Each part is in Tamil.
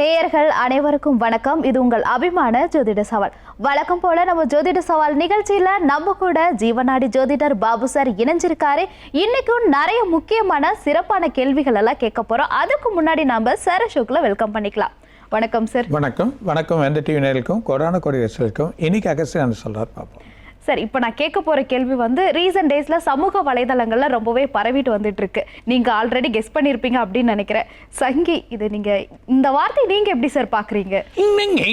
நேயர்கள் அனைவருக்கும் வணக்கம். இது உங்கள் அபிமான ஜோதிட சவால். வழக்கம் போல நம்ம ஜோதிட சவால் நிகழ்ச்சியில நம்ம கூட ஜீவநாடி ஜோதிடர் பாபு சார் இணைஞ்சிருக்காரு. இன்னைக்கும் நிறைய முக்கியமான சிறப்பான கேள்விகள் எல்லாம் கேட்க போறோம். அதுக்கு முன்னாடி நம்ம சார் ஷோக்ல வெல்கம் பண்ணிக்கலாம். வணக்கம் சார் வணக்கம். வணக்கம். எந்த டிவி நேயர்களுக்கும் கொரோனா கொடி வச்சிருக்கும் இன்னைக்கு அகஸ்டியன் சொல்றாரு பார்ப்போம் சார் இப்போ நான் கேட்க போற கேள்வி வந்து ரீசன்ட் டேஸ்ல சமூக வலைதளங்கள்ல ரொம்பவே பரவிட்டு வந்துட்டு இருக்கு நீங்க ஆல்ரெடி கெஸ் பண்ணியிருப்பீங்க அப்படின்னு நினைக்கிறேன். சங்கி இது நீங்க இந்த வார்த்தை நீங்க எப்படி சார் பாக்குறீங்க? நீங்கள்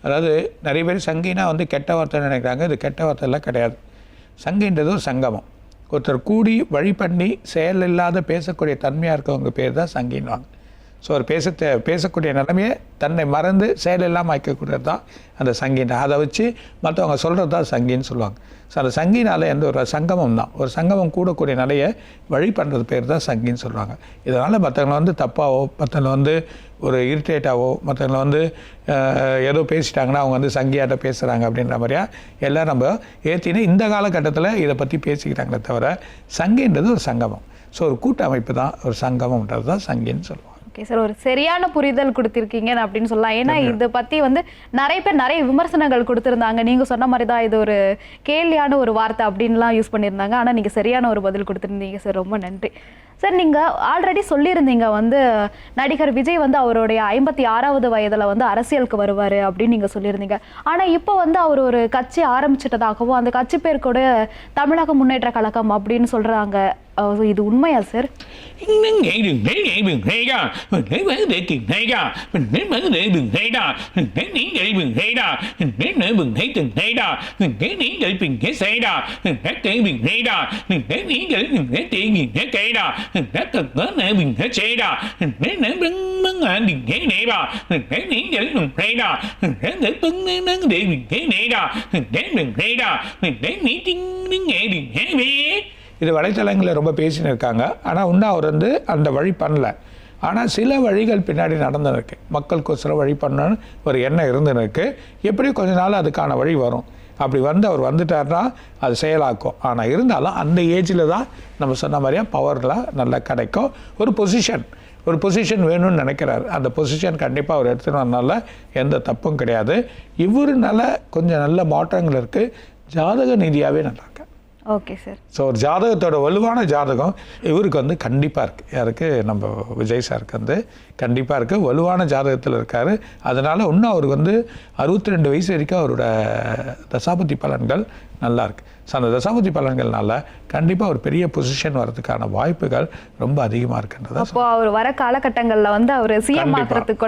அதாவது நிறைய பேர் சங்கினா வந்து கெட்ட வார்த்தை நினைக்கிறாங்க இது கெட்ட வார்த்தைலாம் கிடையாது சங்கின்றது ஒரு சங்கமம் ஒருத்தர் கூடி வழி பண்ணி செயல் இல்லாத பேசக்கூடிய தன்மையாக இருக்கவங்க பேர் தான் சங்கின்வாங்க ஸோ அவர் பேச பேசக்கூடிய நிலைமையை தன்னை மறந்து செயலெல்லாம் இல்லாமல் வைக்கக்கூடியது தான் அந்த சங்கின். அதை வச்சு மற்றவங்க சொல்கிறது தான் சங்கின்னு சொல்லுவாங்க. ஸோ அந்த சங்கினால் எந்த ஒரு சங்கமம் தான். ஒரு சங்கமம் கூடக்கூடிய நிலையை வழி பண்ணுறது பேர் தான் சங்கின்னு சொல்லுவாங்க. இதனால் மற்றவங்களை வந்து தப்பாவோ மற்றவங்களை வந்து ஒரு இரிட்டேட்டாவோ மற்றவங்களை வந்து ஏதோ பேசிட்டாங்கன்னா அவங்க வந்து சங்கியாட்ட பேசுகிறாங்க அப்படின்ற மாதிரியா எல்லாம் நம்ம ஏற்றினா இந்த காலகட்டத்தில் இதை பற்றி பேசிக்கிறாங்களே தவிர சங்கின்றது ஒரு சங்கமம். ஸோ ஒரு கூட்டமைப்பு தான் ஒரு சங்கமம்ன்றது தான் சங்கின்னு சொல்லுவாங்க. ஓகே சார் ஒரு சரியான புரிதல் கொடுத்திருக்கீங்க அப்படின்னு சொல்லலாம். ஏன்னா இதை பத்தி வந்து நிறைய பேர் நிறைய விமர்சனங்கள் கொடுத்திருந்தாங்க. நீங்க சொன்ன மாதிரி தான் இது ஒரு கேலியான ஒரு வார்த்தை அப்படின்லாம் யூஸ் பண்ணியிருந்தாங்க. ஆனா நீங்க சரியான ஒரு பதில் கொடுத்திருந்தீங்க சார் ரொம்ப நன்றி. சார் நீங்க ஆல்ரெடி சொல்லியிருந்தீங்க வந்து நடிகர் விஜய் வந்து அவருடைய ஐம்பத்தி ஆறாவது வயதுல வந்து அரசியலுக்கு வருவாரு அப்படின்னு நீங்க சொல்லியிருந்தீங்க. ஆனா இப்போ வந்து அவர் ஒரு கட்சி ஆரம்பிச்சிட்டதாகவும் அந்த கட்சி பேர் கூட தமிழக முன்னேற்ற கழகம் அப்படின்னு சொல்றாங்க. அஹ் இது உண்மையா சார் நீங்கள் இது வலைத்தளங்களில் ரொம்ப பேசின்னு இருக்காங்க ஆனால் இன்னும் அவர் வந்து அந்த வழி பண்ணல ஆனால் சில வழிகள் பின்னாடி நடந்துருக்கு மக்களுக்கு சில வழி பண்ணணும்னு ஒரு எண்ணம் இருந்துருக்கு எப்படியும் கொஞ்ச நாள் அதுக்கான வழி வரும் அப்படி வந்து அவர் வந்துட்டார்னா அது செயலாக்கும் ஆனால் இருந்தாலும் அந்த ஏஜில் தான் நம்ம சொன்ன மாதிரியே பவர்லாம் நல்லா கிடைக்கும் ஒரு பொசிஷன் ஒரு பொசிஷன் வேணும்னு நினைக்கிறார் அந்த பொசிஷன் கண்டிப்பாக அவர் எடுத்துனதுனால எந்த தப்பும் கிடையாது இவருனால கொஞ்சம் நல்ல மாற்றங்கள் இருக்குது ஜாதக நிதியாகவே நல்லா ஓகே சார் ஸோ ஒரு ஜாதகத்தோட வலுவான ஜாதகம் இவருக்கு வந்து கண்டிப்பாக இருக்குது யாருக்கு? நம்ம விஜய் சாருக்கு வந்து கண்டிப்பாக இருக்குது வலுவான ஜாதகத்தில் இருக்கார். அதனால் இன்னும் அவருக்கு வந்து அறுபத்தி ரெண்டு வயசு வரைக்கும் அவரோட தசாபதி பலன்கள் நல்லா இருக்கு. ஸோ அந்த தசாபதி பலன்கள்னால கண்டிப்பாக ஒரு பெரிய பொசிஷன் வர்றதுக்கான வாய்ப்புகள் ரொம்ப அதிகமாக இருக்குன்றத அப்போ அவர் வர காலகட்டங்கள்ல வந்து அவர் சிஎம்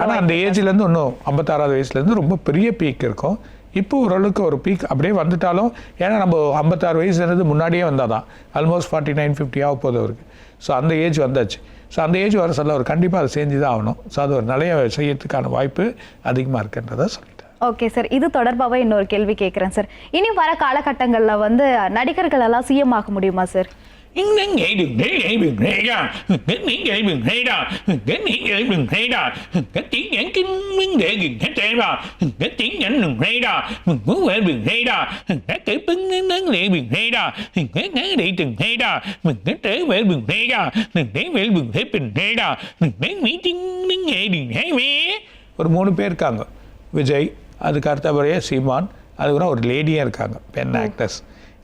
ஆனால் அந்த ஏஜ்லேருந்து இன்னும் ஐம்பத்தாறாவது வயசுலேருந்து ரொம்ப பெரிய பீக் இருக்கும். இப்போ ஓரளவுக்கு ஒரு பீக் அப்படியே வந்துட்டாலும் ஏன்னா நம்ம ஐம்பத்தாறு வயசுலேருந்து முன்னாடியே வந்தால் தான் ஆல்மோஸ்ட் ஃபார்ட்டி நைன் ஃபிஃப்டி ஆக போகுது அவருக்கு. ஸோ அந்த ஏஜ் வந்தாச்சு. ஸோ அந்த ஏஜ் வர சொல்ல அவர் கண்டிப்பாக அதை செஞ்சு தான் ஆகணும். ஸோ அது ஒரு நிலைய செய்யறதுக்கான வாய்ப்பு அதிகமாக இருக்குன்றதை சொல்லிட்டேன் ஓகே சார் இது தொடர்பாக இன்னொரு கேள்வி கேட்குறேன் சார் இனி வர காலகட்டங்களில் வந்து நடிகர்கள் எல்லாம் சிஎம் ஆக முடியுமா sir Đến nhảy đường thế nhảy đường thế ra Đến nhảy nhảy đường thế ra Đến nhảy nhảy đường thế ra Cái tiếng nhảy kinh minh đệ đường thế thế ra Cái tiếng nhảy đường thế ra Mình muốn về đường thế ra Cái cái bưng nắng nắng lệ đường thế ra Cái nắng đệ đường thế ra Mình cái trở về đường thế ra Mình đến về đường thế bình thế ra Mình đến mỹ tiếng đến nhảy đường thế về ஒரு மூணு பேர் இருக்காங்க விஜய் அதுக்கு அடுத்தபடியே சீமான் அதுக்கப்புறம் ஒரு லேடியாக இருக்காங்க பெண் ஆக்டர்ஸ்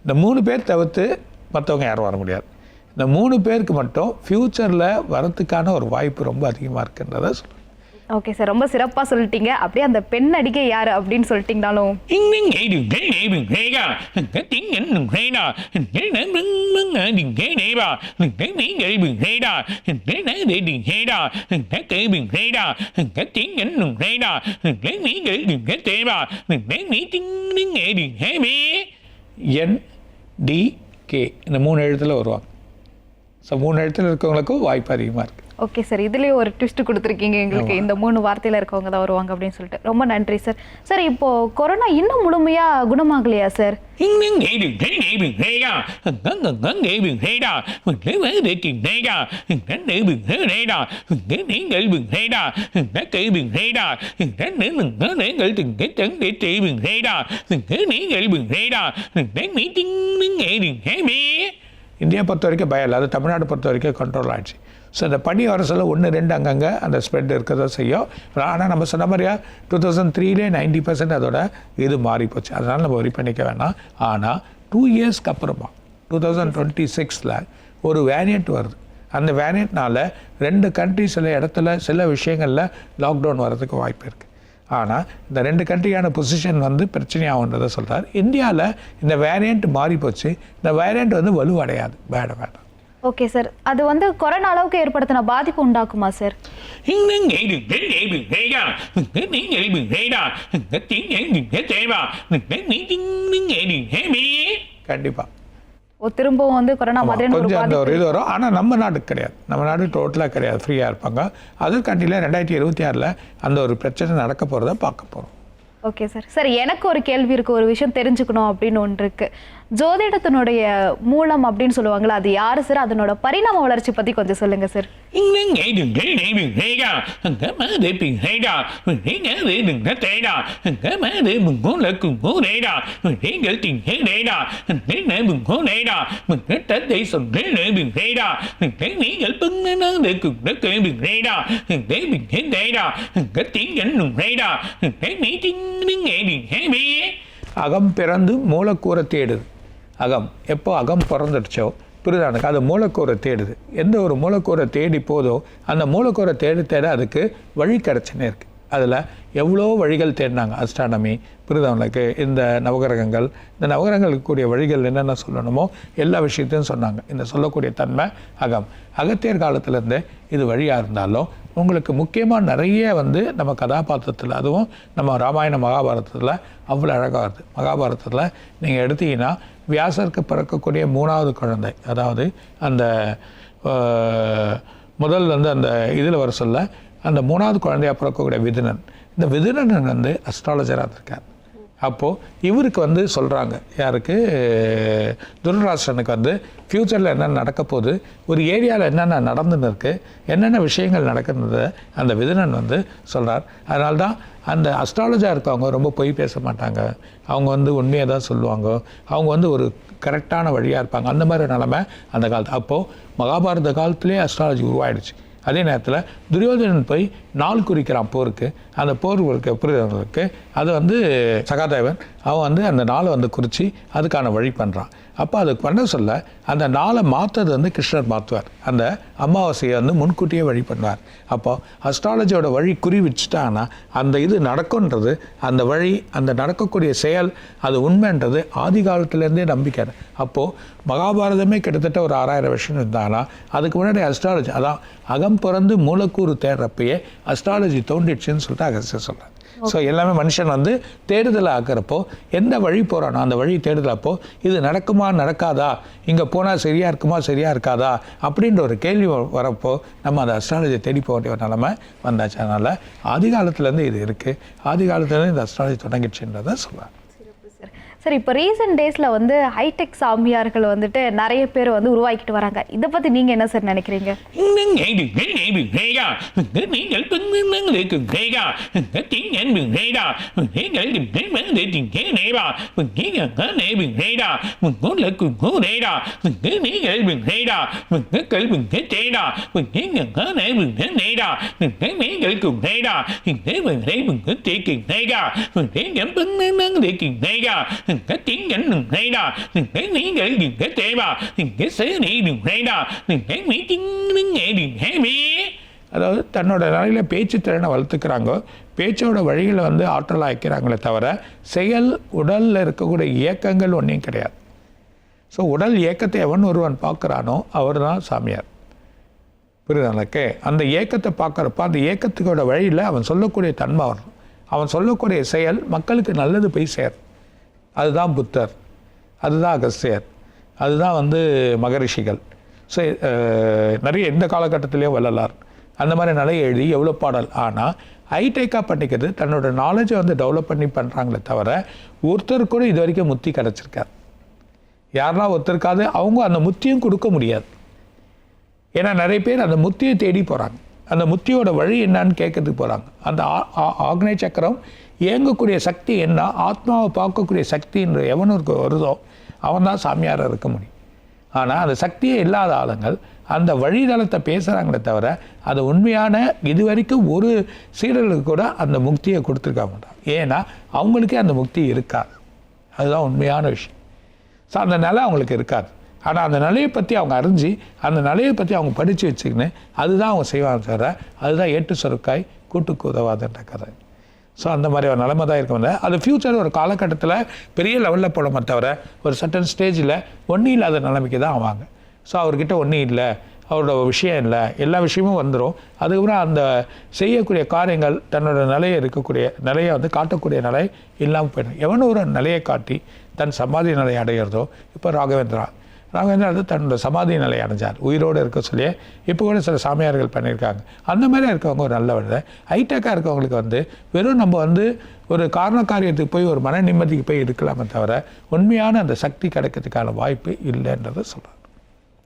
இந்த மூணு பேர் தவிர்த்து மற்றவங்க யாரும் வர முடியாது இந்த மூணு பேருக்கு மட்டும் ஃப்யூச்சரில் வரத்துக்கான ஒரு வாய்ப்பு ரொம்ப அதிகமாக இருக்குன்றதை சொல்றேன் ஓகே சார் ரொம்ப சிறப்பா சொல்லிட்டீங்க அப்படியே அந்த பெண் நடிகை யாரு அப்படின்னு சொல்லிட்டீங்கனாலும் என் டி கே இந்த மூணு எழுத்தில் வருவாங்க. ஸோ மூணு எழுத்தில் இருக்கவங்களுக்கும் வாய்ப்பு அதிகமாக இருக்குது ஓகே சார் இதுலயே ஒரு ட்விஸ்ட் கொடுத்துருக்கீங்க எங்களுக்கு இந்த மூணு வார்த்தையில இருக்கவங்க தான் வருவாங்க அப்படின்னு சொல்லிட்டு ரொம்ப நன்றி சார் சார் இப்போ கொரோனா இன்னும் முழுமையா குணமாகலையா சார் இந்தியா பொறுத்த வரைக்கும் பயம் இல்லை அது தமிழ்நாடு பொறுத்த வரைக்கும் கண்ட்ரோல் ஆயிடுச்சு ஸோ இந்த பனி வரசில் ஒன்று ரெண்டு அங்கங்கே அந்த ஸ்ப்ரெட் இருக்க தான் செய்யும். ஆனால் நம்ம சொன்ன மாதிரியா டூ தௌசண்ட் த்ரீலே நைன்டி பர்சன்ட் அதோட இது மாறி போச்சு. அதனால் நம்ம வரி பண்ணிக்க வேணாம். ஆனால் டூ இயர்ஸ்க்கு அப்புறமா டூ தௌசண்ட் டுவெண்ட்டி சிக்ஸில் ஒரு வேரியண்ட் வருது. அந்த வேரியண்ட்னால் ரெண்டு கண்ட்ரி சில இடத்துல சில விஷயங்களில் லாக்டவுன் வர்றதுக்கு வாய்ப்பு இருக்குது ஆனால் இந்த ரெண்டு கண்ட்ரியான பொசிஷன் வந்து பிரச்சனையாகுன்றதை சொல்கிறார் இந்தியாவில் இந்த வேரியண்ட் மாறி போச்சு. இந்த வேரியண்ட் வந்து வலுவடையாது. வேட வேண்டாம் ஓகே சார் அது வந்து கொரோனா அளவுக்கு ஏற்படுத்தின பாதிப்பு உண்டாக்குமா சார் ஓ திரும்பவும் வந்து கொரோனா ஒரு கொஞ்சம் அந்த ஒரு இது வரும். ஆனால் நம்ம நாட்டுக்கு கிடையாது. நம்ம நாடு டோட்டலாக கிடையாது. ஃப்ரீயாக இருப்பாங்க. அதற்காண்டியில் ரெண்டாயிரத்தி இருபத்தி ஆறில் அந்த ஒரு பிரச்சனை நடக்க போகிறத பார்க்க போகிறோம் ஓகே சார் சார் எனக்கு ஒரு கேள்வி இருக்கு. ஒரு விஷயம் தெரிஞ்சுக்கணும் அப்படின்னு ஒன்று இருக்கு. ஜோதிடத்தினுடைய மூலம் அப்படின்னு சொல்லுவாங்களா அது யாரு சார் அதனோட பரிணாம வளர்ச்சி பத்தி கொஞ்சம் சொல்லுங்க சார் அகம் பிறந்து மூலக்கூரை தேடுது. அகம். எப்போ அகம் பிறந்துடுச்சோ புரியுதானுக்கு அது மூலக்கூரை தேடுது. எந்த ஒரு மூலக்கூரை தேடி போதோ அந்த மூலக்கூரை தேடி தேட அதுக்கு வழி கிடச்சினே இருக்குது அதில் எவ்வளோ வழிகள் தேடினாங்க அஸ்ட்ரானமி புரிதவனுக்கு இந்த நவகிரகங்கள். இந்த நவகிரகங்களுக்கு கூடிய வழிகள் என்னென்ன சொல்லணுமோ எல்லா விஷயத்தையும் சொன்னாங்க. இந்த சொல்லக்கூடிய தன்மை அகம். அகத்தியர் காலத்திலேருந்து இது வழியாக இருந்தாலும் உங்களுக்கு முக்கியமாக நிறைய வந்து நம்ம கதாபாத்திரத்தில் அதுவும் நம்ம ராமாயண மகாபாரதத்தில் அவ்வளோ அழகாக இருக்குது மகாபாரதத்தில் நீங்கள் எடுத்தீங்கன்னா வியாசருக்கு பிறக்கக்கூடிய மூணாவது குழந்தை அதாவது அந்த முதல் வந்து அந்த இதில் வர சொல்ல அந்த மூணாவது குழந்தையாக பிறக்கக்கூடிய விதுனன் இந்த விதுனன் வந்து அஸ்ட்ராலஜராக இருக்கார் அப்போது இவருக்கு வந்து சொல்கிறாங்க யாருக்கு? துர்ராஷ்டிரனுக்கு வந்து ஃப்யூச்சரில் என்னென்ன நடக்க போகுது ஒரு ஏரியாவில் என்னென்ன நடந்துன்னு இருக்குது என்னென்ன விஷயங்கள் நடக்குன்றத அந்த விதுனன் வந்து சொல்கிறார் அதனால தான் அந்த அஸ்ட்ராலஜாக இருக்கவங்க ரொம்ப பொய் பேச மாட்டாங்க. அவங்க வந்து உண்மையை தான் சொல்லுவாங்க. அவங்க வந்து ஒரு கரெக்டான வழியாக இருப்பாங்க. அந்த மாதிரி நிலமை அந்த காலத்து அப்போது மகாபாரத காலத்துலேயே அஸ்ட்ராலஜி உருவாயிடுச்சு. அதே நேரத்தில் துரியோதனன் போய் நாள் குறிக்கிறான் போருக்கு. அந்த போர் இருக்க புரிதலுக்கு அது வந்து சகாதேவன். அவன் வந்து அந்த நாளை வந்து குறித்து அதுக்கான வழி பண்ணுறான் அப்போ அது பண்ண சொல்ல அந்த நாளை மாற்றுறது வந்து கிருஷ்ணர் மாற்றுவார் அந்த அமாவாசையை வந்து முன்கூட்டியே வழி பண்ணுவார். அப்போ அஸ்ட்ராலஜியோட வழி குறி வச்சுட்டாங்கன்னா அந்த இது நடக்கும்ன்றது அந்த வழி அந்த நடக்கக்கூடிய செயல் அது உண்மைன்றது ஆதி காலத்துலேருந்தே நம்பிக்கை. அப்போது மகாபாரதமே கிட்டத்தட்ட ஒரு ஆறாயிரம் வருஷம் இருந்தாங்கன்னா அதுக்கு முன்னாடி அஸ்ட்ராலஜி அதான் அகம் பிறந்து மூலக்கூறு தேடுறப்பயே அஸ்ட்ராலஜி தோண்டிடுச்சுன்னு சொல்லிட்டு அகஸ்டர் சொல்கிறார் ஸோ எல்லாமே மனுஷன் வந்து தேடுதலை ஆக்கிறப்போ எந்த வழி போகிறானோ அந்த வழி தேடுதலப்போ இது நடக்குமா நடக்காதா? இங்கே போனால் சரியாக இருக்குமா சரியாக இருக்காதா? அப்படின்ற ஒரு கேள்வி வரப்போ நம்ம அந்த அஸ்ட்ராலஜியை தேடி போக வேண்டிய ஒரு நிலமை வந்தாச்சு. அதனால் ஆதி காலத்துலேருந்து இது இருக்குது ஆதி காலத்துலேருந்து இந்த அஸ்ட்ராலஜி தொடங்கிடுச்சுன்றதை சொல்லுவாங்க சார் சார் இப்போ ரீசெண்ட் டேஸில் வந்து ஹைடெக் சாமியார்கள் வந்துட்டு நிறைய பேர் வந்து உருவாக்கிட்டு வராங்க. இதை பற்றி நீங்கள் என்ன சார் நினைக்கிறீங்க? இன்னும் கேடு கேடு நீங்கள் பங்கனாக்கு கேடா திங்கன் கேடா நீங்கள் நீங்கள் நேபு கேடா முங்கோலக்கு மூடேடா நீங்கள் கேடா நீ இங்க தேவா இங்க மீட்டிங் ஹேமே அதாவது தன்னோட நிலையில் பேச்சு திறனை வளர்த்துக்கிறாங்க. பேச்சோட வழிகளை வந்து ஆற்றலாக வைக்கிறாங்களே தவிர செயல் உடலில் இருக்கக்கூடிய இயக்கங்கள் ஒன்றையும் கிடையாது. ஸோ உடல் இயக்கத்தை எவன் ஒருவன் பார்க்குறானோ அவர் தான் சாமியார் புரியுதுங்களே அந்த இயக்கத்தை பார்க்குறப்ப அந்த இயக்கத்துக்கோட வழியில் அவன் சொல்லக்கூடிய தன்மை வரணும் அவன் சொல்லக்கூடிய செயல் மக்களுக்கு நல்லது போய் சேரும். அதுதான் புத்தர் அதுதான் அகஸ்தியர் அதுதான் வந்து மகரிஷிகள். ஸோ நிறைய எந்த காலகட்டத்திலையும் வள்ளலார். அந்த மாதிரி நிறைய எழுதி எவ்வளோ பாடல். ஆனால் ஹைடெக்காக பண்ணிக்கிறது தன்னோட நாலேஜை வந்து டெவலப் பண்ணி பண்ணுறாங்களே தவிர ஒருத்தர் கூட இது வரைக்கும் முத்தி கிடச்சிருக்கார் யாரெல்லாம் ஒருத்தருக்காது அவங்க அந்த முத்தியும் கொடுக்க முடியாது. ஏன்னா நிறைய பேர் அந்த முத்தியை தேடி போகிறாங்க அந்த முத்தியோட வழி என்னன்னு கேட்கறதுக்கு போகிறாங்க அந்த ஆ- ஆ- சக்கரம் இயங்கக்கூடிய சக்தி என்ன? ஆத்மாவை பார்க்கக்கூடிய சக்தின்ற எவனுக்கு வருதோ அவன் தான் சாமியாராக இருக்க முடியும். ஆனால் அந்த சக்தியே இல்லாத ஆளுங்கள் அந்த வழிதளத்தை பேசுகிறாங்களே தவிர அது உண்மையான இது வரைக்கும் ஒரு சீடர்களுக்கு கூட அந்த முக்தியை கொடுத்துருக்க மாட்டான் ஏன்னா அவங்களுக்கே அந்த முக்தி இருக்காது அதுதான் உண்மையான விஷயம். ஸோ அந்த நிலை அவங்களுக்கு இருக்காது. ஆனால் அந்த நிலையை பற்றி அவங்க அறிஞ்சு அந்த நிலையை பற்றி அவங்க படித்து வச்சுக்கின்னு அதுதான் அவங்க செய்வாங்க தவிர அதுதான் ஏட்டு சொருக்காய் கூட்டுக்கு உதவாதுன்ற கதை. ஸோ அந்த மாதிரி ஒரு நிலைமை தான் இருக்கும் அது ஃப்யூச்சர் ஒரு காலகட்டத்தில் பெரிய லெவலில் போடமே தவிர ஒரு சட்டன் ஸ்டேஜில் ஒன்றும் இல்லாத நிலைமைக்கு தான் ஆவாங்க. ஸோ அவர்கிட்ட ஒன்றும் இல்லை அவரோட விஷயம் இல்லை எல்லா விஷயமும் வந்துடும் அதுக்கப்புறம் அந்த செய்யக்கூடிய காரியங்கள் தன்னோட நிலையை இருக்கக்கூடிய நிலையை வந்து காட்டக்கூடிய நிலை இல்லாமல் போயிடும். எவனோ ஒரு நிலையை காட்டி தன் சமாதி நிலையை அடையிறதோ இப்போ ராகவேந்திரா ராகவேந்திரா வந்து தன்னோட சமாதி நிலை அடைஞ்சார். உயிரோடு இருக்க சொல்லி இப்போ கூட சில சாமியார்கள் பண்ணியிருக்காங்க. அந்த மாதிரி இருக்கவங்க ஒரு நல்ல வழியை ஹைடெக்காக இருக்கவங்களுக்கு வந்து வெறும் நம்ம வந்து ஒரு காரண காரியத்துக்கு போய் ஒரு மன நிம்மதிக்கு போய் இருக்கலாமே தவிர உண்மையான அந்த சக்தி கிடைக்கிறதுக்கான வாய்ப்பு இல்லைன்றதை சொல்கிறேன்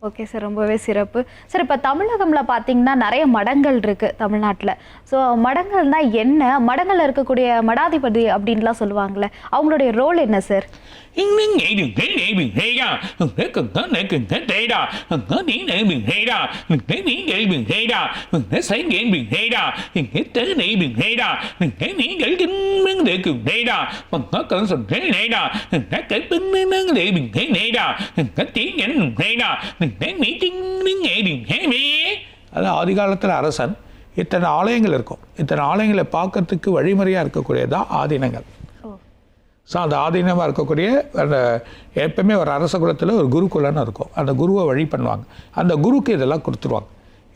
ஓகே சார் ரொம்பவே சிறப்பு சார் இப்போ தமிழகம்ல பார்த்தீங்கன்னா நிறைய மடங்கள் இருக்கு தமிழ்நாட்டில் ஸோ மடங்கள்னா என்ன மடங்கள்ல இருக்கக்கூடிய மடாதிபதி அப்படின்லாம் சொல்லுவாங்கல்ல அவங்களுடைய ரோல் என்ன சார் இன்னும் நீ நீ கேள்வி நீங்கள் அது ஆதி காலத்தில் அரசன் இத்தனை ஆலயங்கள் இருக்கும். இத்தனை ஆலயங்களை பார்க்கறதுக்கு வழிமுறையாக இருக்கக்கூடியதான் ஆதீனங்கள். ஸோ அந்த ஆதீனமாக இருக்கக்கூடிய அந்த எப்பவுமே ஒரு அரச குலத்தில் ஒரு குருகுலன்னு இருக்கும். அந்த குருவை வழி பண்ணுவாங்க. அந்த குருக்கு இதெல்லாம் கொடுத்துருவாங்க.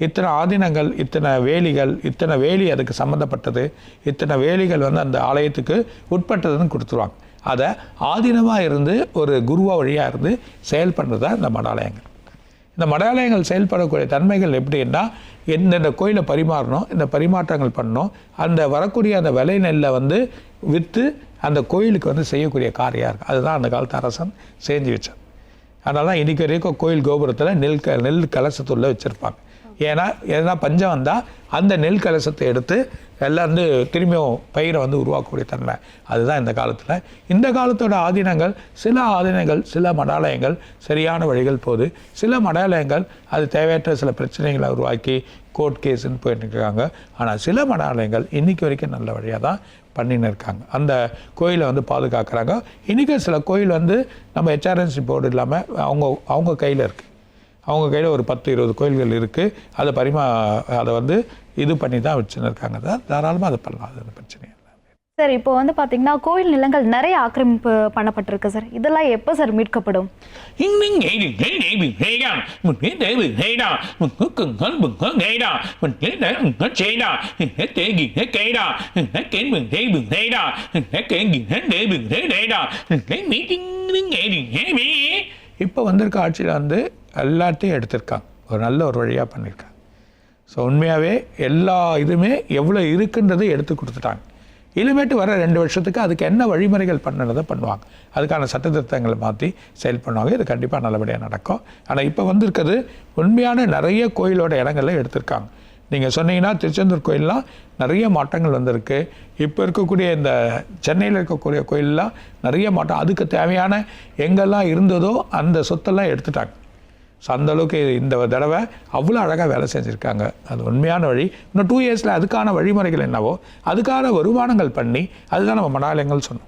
இத்தனை ஆதீனங்கள் இத்தனை வேலிகள் இத்தனை வேலி அதுக்கு சம்மந்தப்பட்டது இத்தனை வேலிகள் வந்து அந்த ஆலயத்துக்கு உட்பட்டதுன்னு கொடுத்துருவாங்க. அதை ஆதீனமாக இருந்து ஒரு குருவா வழியாக இருந்து செயல் பண்ணுறது தான் இந்த மடாலயங்கள். இந்த மடாலயங்கள் செயல்படக்கூடிய தன்மைகள் எப்படின்னா எந்தெந்த கோயிலை பரிமாறணும் இந்த பரிமாற்றங்கள் பண்ணணும் அந்த வரக்கூடிய அந்த விலை நெல்லை வந்து விற்று அந்த கோயிலுக்கு வந்து செய்யக்கூடிய காரியம் இருக்குது அதுதான் அந்த காலத்து அரசன் செஞ்சு வச்சான் அதனால தான் இன்றைக்கி வரைக்கும் கோயில் கோபுரத்தில் நெல் க நெல் கலசத்துள்ள வச்சுருப்பாங்க. ஏன்னா எதனா பஞ்சம் வந்தால் அந்த நெல் கலசத்தை எடுத்து எல்லாம் வந்து திரும்பியும் பயிரை வந்து உருவாக்கக்கூடிய தன்மை. அதுதான் இந்த காலத்தில். இந்த காலத்தோட ஆதீனங்கள் சில ஆதீனங்கள் சில மடாலயங்கள் சரியான வழிகள் போகுது. சில மடாலயங்கள் அது தேவையற்ற சில பிரச்சனைகளை உருவாக்கி கோர்ட் கேஸுன்னு போயிட்டு இருக்காங்க. ஆனால் சில மடாலயங்கள் இன்றைக்கி வரைக்கும் நல்ல வழியாக தான் பண்ணின்னு இருக்காங்க. அந்த கோயிலை வந்து பாதுகாக்கிறாங்க. இன்றைக்கி சில கோயில் வந்து நம்ம ஹெச்ஆர்என்சி போர்டு இல்லாமல் அவங்க அவங்க கையில் இருக்குது அவங்க கையில் ஒரு பத்து இருபது கோயில்கள் இருக்குது அதை பரிமா அதை வந்து இது பண்ணி தான் வச்சுன்னு இருக்காங்க தான் தாராளமாக அதை பண்ணலாம். அது பிரச்சனை இல்லை. சார் இப்போ வந்து பார்த்தீங்கன்னா கோயில் நிலங்கள் நிறைய ஆக்கிரமிப்பு பண்ணப்பட்டிருக்கு சார். இதெல்லாம் எப்போ சார் மீட்கப்படும்? இப்போ வந்திருக்க ஆட்சியில் வந்து எல்லாத்தையும் எடுத்திருக்காங்க. ஒரு நல்ல ஒரு வழியாக பண்ணியிருக்காங்க ஸோ உண்மையாகவே எல்லா இதுவுமே எவ்வளோ இருக்குன்றதை எடுத்து கொடுத்துட்டாங்க. இனிமேட்டு வர ரெண்டு வருஷத்துக்கு அதுக்கு என்ன வழிமுறைகள் பண்ணுறதை பண்ணுவாங்க. அதுக்கான சட்டத்திருத்தங்களை மாற்றி செயல் பண்ணுவாங்க. இது கண்டிப்பாக நல்லபடியாக நடக்கும். ஆனால் இப்போ வந்திருக்கிறது உண்மையான நிறைய கோயிலோட இடங்களை எடுத்திருக்காங்க. நீங்கள் சொன்னீங்கன்னா திருச்செந்தூர் கோயிலெலாம் நிறைய மாற்றங்கள் வந்திருக்கு. இப்போ இருக்கக்கூடிய இந்த சென்னையில் இருக்கக்கூடிய கோயிலெலாம் நிறைய மாற்றம். அதுக்கு தேவையான எங்கெல்லாம் இருந்ததோ அந்த சொத்தெல்லாம் எடுத்துட்டாங்க. ஸோ அந்தளவுக்கு இந்த தடவை அவ்வளோ அழகாக வேலை செஞ்சுருக்காங்க. அது உண்மையான வழி. இன்னும் டூ இயர்ஸில் அதுக்கான வழிமுறைகள் என்னவோ அதுக்கான வருமானங்கள் பண்ணி அதுதான் நம்ம மடாலயங்கள் சொன்னோம்.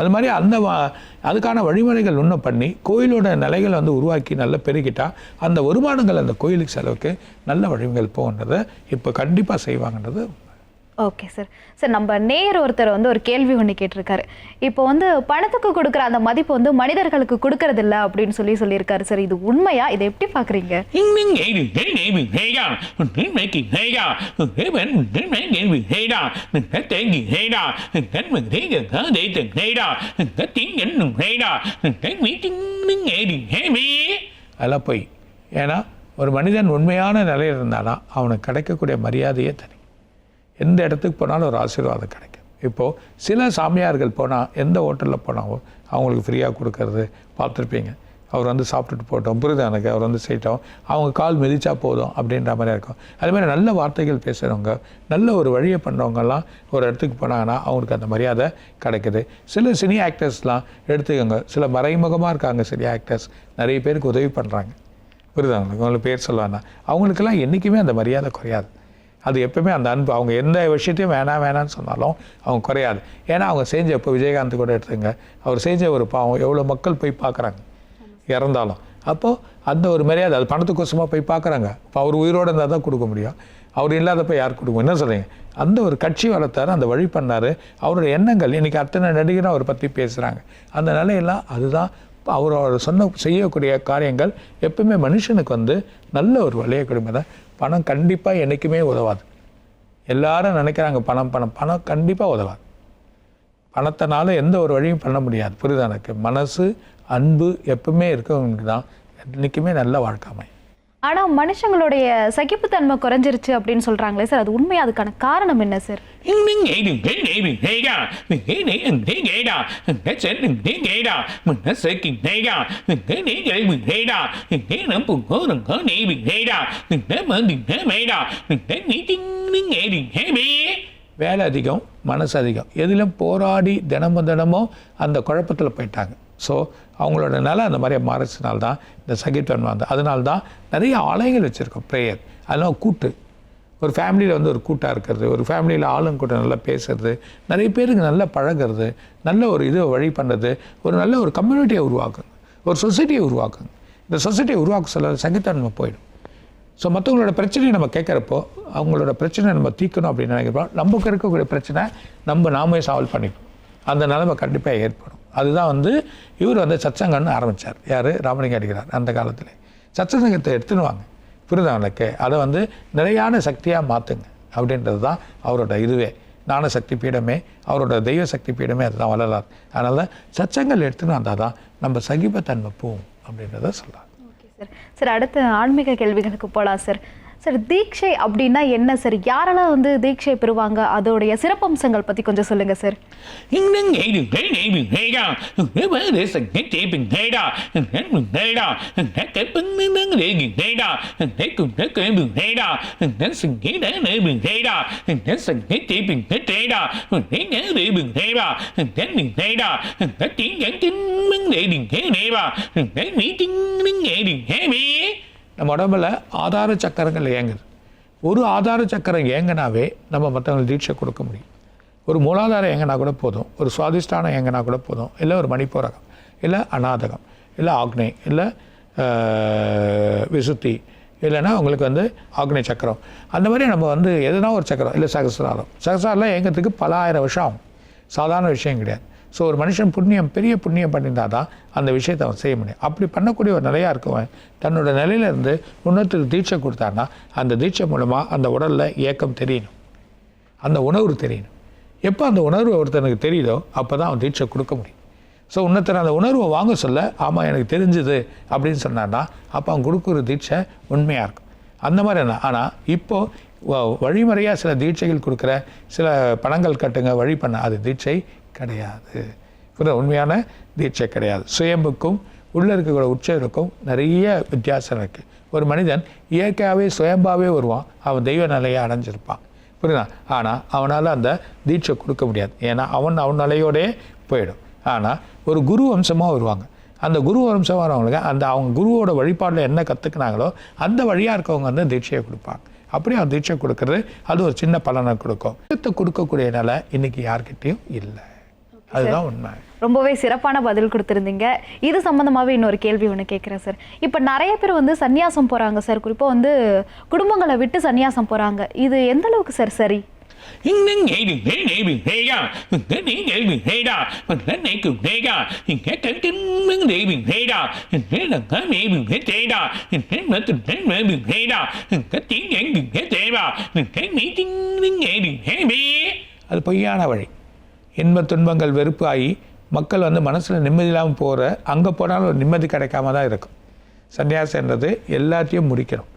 அது மாதிரி அந்த அதுக்கான வழிமுறைகள் இன்னும் பண்ணி கோயிலோட நிலைகளை வந்து உருவாக்கி நல்லா பெருகிட்டால் அந்த வருமானங்கள் அந்த கோயிலுக்கு செலவுக்கு நல்ல வழிமுறைகள் போகன்றதை இப்போ கண்டிப்பாக செய்வாங்கன்றது ஓகே சார் சார் நம்ம நேர் ஒருத்தர் வந்து ஒரு கேள்வி ஒன்று கேட்டிருக்காரு இப்போ வந்து பணத்துக்கு கொடுக்குற அந்த மதிப்பு வந்து மனிதர்களுக்கு கொடுக்கறது இல்ல அப்படின்னு சொல்லி சொல்லியிருக்காரு சார் இது உண்மையா இதை எப்படி பார்க்குறீங்க அதெல்லாம் போய் ஏன்னா ஒரு மனிதன் உண்மையான நிலையில் இருந்தானா அவனுக்கு கிடைக்கக்கூடிய மரியாதையே தனி எந்த இடத்துக்கு போனாலும் ஒரு ஆசீர்வாதம் கிடைக்கும். இப்போது சில சாமியார்கள் போனால் எந்த ஹோட்டலில் போனாலும் அவங்களுக்கு ஃப்ரீயாக கொடுக்கறது பார்த்துருப்பீங்க. அவர் வந்து சாப்பிட்டுட்டு போட்டோம் புரியுது எனக்கு? அவர் வந்து செய்யட்டோம். அவங்க கால் மிதிச்சா போதும் அப்படின்ற மாதிரி இருக்கும். அதுமாதிரி நல்ல வார்த்தைகள் பேசுகிறவங்க நல்ல ஒரு வழியை பண்ணுறவங்கலாம் ஒரு இடத்துக்கு போனாங்கன்னா அவங்களுக்கு அந்த மரியாதை கிடைக்குது. சில சினி ஆக்டர்ஸ்லாம் எடுத்துக்கோங்க. சில மறைமுகமாக இருக்காங்க சினி ஆக்டர்ஸ். நிறைய பேருக்கு உதவி பண்ணுறாங்க புரியுதா அவங்களுக்கு அவங்களுக்கு பேர் சொல்லுவாங்கன்னா அவங்களுக்கெல்லாம் என்றைக்குமே அந்த மரியாதை குறையாது. அது எப்பவுமே அந்த அன்பு. அவங்க எந்த விஷயத்தையும் வேணாம் வேணாம்னு சொன்னாலும் அவங்க குறையாது. ஏன்னா அவங்க செஞ்ச இப்போ விஜயகாந்த் கூட எடுத்துங்க அவர் செஞ்ச ஒரு பாவம் எவ்வளோ மக்கள் போய் பார்க்குறாங்க. இறந்தாலும். அப்போது அந்த ஒரு மரியாதை அது பணத்துக்கோசமாக போய் பார்க்குறாங்க. இப்போ அவர் உயிரோடு இருந்தால் தான் கொடுக்க முடியும். அவர் இல்லாதப்போ யார் கொடுக்கும் என்ன சொல்கிறீங்க அந்த ஒரு கட்சி வளர்த்தார் அந்த வழி பண்ணார். அவரோட எண்ணங்கள் இன்றைக்கி அத்தனை நடிகரும் அவரை பற்றி பேசுகிறாங்க அந்த நிலையெல்லாம் அதுதான். அவர் அவர் சொன்ன செய்யக்கூடிய காரியங்கள் எப்பவுமே மனுஷனுக்கு வந்து நல்ல ஒரு வழியக்கூடிய தான் பணம் கண்டிப்பாக என்றைக்குமே உதவாது. எல்லாரும் நினைக்கிறாங்க பணம் பணம். பணம் கண்டிப்பாக உதவாது. பணத்தினால எந்த ஒரு வழியும் பண்ண முடியாது. புரியுதா எனக்கு? மனசு அன்பு எப்பவுமே இருக்கவங்களுக்கு தான். என்றைக்குமே நல்ல வாழ்க்கை அமையும். ஆனால் மனுஷங்களுடைய சகிப்புத்தன்மை குறைஞ்சிருச்சு அப்படின்னு சொல்கிறாங்களே சார் அது உண்மையாக அதுக்கான காரணம் என்ன சார் வேலை அதிகம் மனசு அதிகம் எதிலும் போராடி தினமும் தினமும் அந்த குழப்பத்தில் போயிட்டாங்க ஸோ அவங்களோட நிலை அந்த மாதிரி மாறிச்சினால தான் இந்த சகித்தன்மை வந்து. அதனால தான் நிறைய ஆலயங்கள் வச்சுருக்கோம் ப்ரேயர் அதெல்லாம் கூட்டு. ஒரு ஃபேமிலியில் வந்து ஒரு கூட்டாக இருக்கிறது ஒரு ஃபேமிலியில் ஆளுங்க கூட நல்லா பேசுறது நிறைய பேருக்கு நல்லா பழகிறது நல்ல ஒரு இது வழி பண்ணுறது ஒரு நல்ல ஒரு கம்யூனிட்டியை உருவாக்குங்க ஒரு சொசைட்டியை உருவாக்குங்க இந்த சொசைட்டியை உருவாக்க சொல்ல சகித்தன்மை போயிடும். ஸோ மற்றவங்களோட பிரச்சனையை நம்ம கேட்குறப்போ அவங்களோட பிரச்சனை நம்ம தீர்க்கணும் அப்படின்னு நினைக்கிறப்போ நமக்கு இருக்கக்கூடிய பிரச்சனை நம்ம நாமே சால்வ் பண்ணிக்கணும். அந்த நிலைமை கண்டிப்பாக ஏற்படும். அதுதான் வந்து இவர் வந்து சச்சங்கன்னு ஆரம்பித்தார் யார்? ராமலிங்க அடிக்கிறார் அந்த காலத்தில். சச்சங்கத்தை எடுத்துன்னு வாங்க புரிதவனுக்கு அதை வந்து நிலையான சக்தியாக மாற்றுங்க அப்படின்றது தான் அவரோட இதுவே. ஞான சக்தி பீடமே அவரோட தெய்வ சக்தி பீடமே அதுதான் வளரார் அதனால சச்சங்கள் எடுத்துன்னு வந்தால் தான் நம்ம சகிப்பத்தன்மை போகும் அப்படின்றத சொல்கிறார் ஓகே சார் சார் அடுத்து ஆன்மீக கேள்விகளுக்கு போகலாம் சார் சார் தீட்சை அப்படின்னா என்ன சார் யாரெல்லாம் வந்து தீட்சை பெறுவாங்க அதோடைய சிறப்பம்சங்கள் பற்றி கொஞ்சம் சொல்லுங்கள் சார் மீட்டிங் நம்ம உடம்புல ஆதார சக்கரங்கள் ஏங்குது ஒரு ஆதார சக்கரம் ஏங்கினாவே நம்ம மற்றவங்களுக்கு தீட்சை கொடுக்க முடியும் ஒரு மூலாதாரம் ஏங்கினா கூட போதும் ஒரு சுவாதிஷ்டானம் ஏங்கினா கூட போதும் இல்லை ஒரு மணிப்போரகம் இல்லை அநாதகம் இல்லை ஆக்னை இல்லை விசுத்தி இல்லைன்னா உங்களுக்கு வந்து ஆக்னே சக்கரம் அந்த மாதிரி நம்ம வந்து எதுனா ஒரு சக்கரம் இல்லை சகசிராரம் சகசிராரம் ஏங்கிறதுக்கு பல ஆயிரம் வருஷம் ஆகும் சாதாரண விஷயம் கிடையாது ஸோ ஒரு மனுஷன் புண்ணியம் பெரிய புண்ணியம் பண்ணியிருந்தால் தான் அந்த விஷயத்தை அவன் செய்ய முடியும். அப்படி பண்ணக்கூடிய ஒரு நிலையாக இருக்கவன் தன்னோட நிலையிலேருந்து இன்னொருத்தருக்கு தீட்சை கொடுத்தான்னா அந்த தீட்சை மூலமாக அந்த உடலில் ஏக்கம் தெரியணும். அந்த உணர்வு தெரியணும். எப்போ அந்த உணர்வு ஒருத்தனுக்கு தெரியுதோ அப்போ தான் அவன் தீட்சை கொடுக்க முடியும். ஸோ இன்னொருத்தர் அந்த உணர்வை வாங்க சொல்ல ஆமாம் எனக்கு தெரிஞ்சுது அப்படின்னு சொன்னான்னா அப்போ அவன் கொடுக்குற தீட்சை உண்மையாக இருக்கும். அந்த மாதிரி என்ன? ஆனால் இப்போது வழிமுறையாக சில தீட்சைகள் கொடுக்குற சில பணங்கள் கட்டுங்க வழி பண்ண அது தீட்சை கிடையாது. புரியுதா? உண்மையான தீட்சை கிடையாது. சுயம்புக்கும் உள்ளே இருக்கக்கூடிய உச்சருக்கும் நிறைய வித்தியாசம் இருக்குது ஒரு மனிதன் இயற்கையாகவே சுயம்பாகவே வருவான். அவன் தெய்வ நிலையை அடைஞ்சிருப்பான். புரியுதா? ஆனால் அவனால் அந்த தீட்சை கொடுக்க முடியாது. ஏன்னா அவன் அவன் நிலையோடே போயிடும். ஆனால் ஒரு குரு வம்சமாக வருவாங்க. அந்த குரு வம்சம் வரவங்களுக்கு அந்த அவங்க குருவோட வழிபாடில் என்ன கற்றுக்கினாங்களோ அந்த வழியாக இருக்கவங்க வந்து தீட்சையை கொடுப்பாங்க. அப்படி அவன் தீட்சை கொடுக்கறது அது ஒரு சின்ன பலனை கொடுக்கும். தீட்சை கொடுக்கக்கூடிய நிலை இன்னைக்கு யார்கிட்டேயும் இல்லை. அதுதான் உண்மை ரொம்பவே சிறப்பான பதில் கொடுத்துருந்தீங்க இது சம்மந்தமாகவே இன்னொரு கேள்வி ஒன்று கேட்குறேன் சார் இப்போ நிறைய பேர் வந்து சந்நியாசம் போகிறாங்க சார் குறிப்பாக வந்து குடும்பங்களை விட்டு சந்நியாசம் போகிறாங்க இது எந்த அளவுக்கு சார் சரி அது பொய்யான வழி இன்ப துன்பங்கள் வெறுப்பாகி மக்கள் வந்து மனசில் நிம்மதி இல்லாமல் போகிற அங்கே போனாலும் ஒரு நிம்மதி கிடைக்காம தான் இருக்கும். சன்னியாசன்றது எல்லாத்தையும் முடிக்கணும்.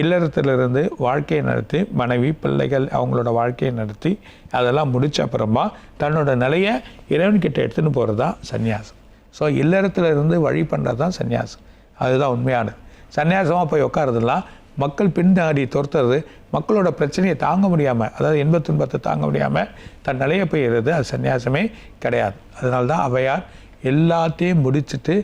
இல்லறத்திலிருந்து வாழ்க்கையை நடத்தி மனைவி பிள்ளைகள் அவங்களோட வாழ்க்கையை நடத்தி அதெல்லாம் முடித்த அப்புறமா தன்னோட நிலையை இறைவன்கிட்ட எடுத்துன்னு போகிறது தான் சன்னியாசம். ஸோ இல்லறத்திலிருந்து வழி பண்ணுறது தான் சன்னியாசம். அதுதான் உண்மையானது. சன்னியாசமாக போய் உட்காரதெல்லாம் மக்கள் பின்னாடி துரத்துறது மக்களோட பிரச்சனையை தாங்க முடியாமல் அதாவது இன்பத் துன்பத்தை தாங்க முடியாமல் தன் நிலையை போயிடுறது அது சன்னியாசமே கிடையாது. அதனால தான் அவையார் எல்லாத்தையும் முடிச்சுட்டு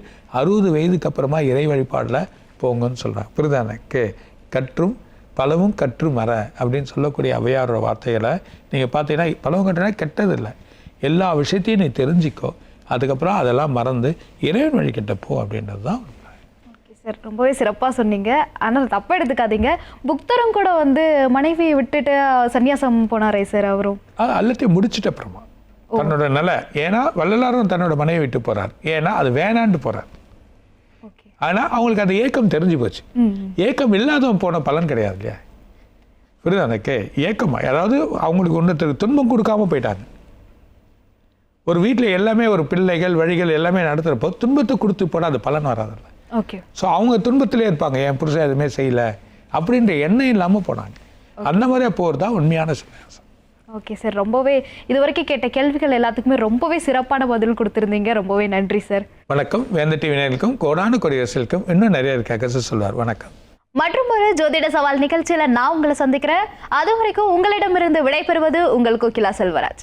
அறுபது வயதுக்கு அப்புறமா இறை வழிபாடில் போங்கன்னு சொல்கிறாங்க புரிதான கே கற்றும் பலவும் கற்று மர அப்படின்னு சொல்லக்கூடிய அவையாரோட வார்த்தைகளை நீங்கள் பார்த்தீங்கன்னா பலவும் கற்றுனா கெட்டது இல்லை எல்லா விஷயத்தையும் நீ தெரிஞ்சிக்கோ. அதுக்கப்புறம் அதெல்லாம் மறந்து இறைவன் வழிகிட்ட போ அப்படின்றது தான் சார் ரொம்பவே சிறப்பாக சொன்னீங்க. ஆனால் தப்பாக எடுத்துக்காதீங்க. புக்தரும் கூட வந்து மனைவியை விட்டுட்டு சன்னியாசம் போனாரே சார் அவரும் எல்லாத்தையும் முடிச்சிட்ட அப்புறமா. தன்னோட நிலை. ஏன்னா வள்ளலாரும் தன்னோட மனைவி விட்டு போறார். ஏன்னா அது வேணான்ட்டு ஓகே. ஆனால் அவங்களுக்கு அந்த ஏக்கம் தெரிஞ்சு போச்சு. ஏக்கம் இல்லாதவன் போன பலன் கிடையாது இல்லையா? புரியுதா எனக்கு? ஏக்கமா. அதாவது அவங்களுக்கு ஒன்றத்துக்கு துன்பம் கொடுக்காம போயிட்டாங்க. ஒரு வீட்டில் எல்லாமே ஒரு பிள்ளைகள் வழிகள் எல்லாமே நடத்துகிறப்போ துன்பத்தை கொடுத்து போனால் அது பலன் வராதுல்ல ஓகே ஸோ அவங்க துன்பத்திலே இருப்பாங்க. என் புருஷன் எதுவுமே செய்யலை. அப்படின்ற எண்ணம் இல்லாமல் போனாங்க. அந்த மாதிரியே போகிறது தான் உண்மையான சன்னியாசம் ஓகே சார் ரொம்பவே இது வரைக்கும் கேட்ட கேள்விகள் எல்லாத்துக்குமே ரொம்பவே சிறப்பான பதில் கொடுத்துருந்தீங்க. ரொம்பவே நன்றி சார் வணக்கம். வேந்த டிவி நேயர்களுக்கும் கோடான கொடியரசிற்கும் இன்னும் நிறைய இருக்காக சொல்வார் வணக்கம். மற்றும் ஒரு ஜோதிட சவால் நிகழ்ச்சியில நான் உங்களை சந்திக்கிறேன். அது வரைக்கும் உங்களிடமிருந்து விடைபெறுவது உங்கள் கோகிலா செல்வராஜ்.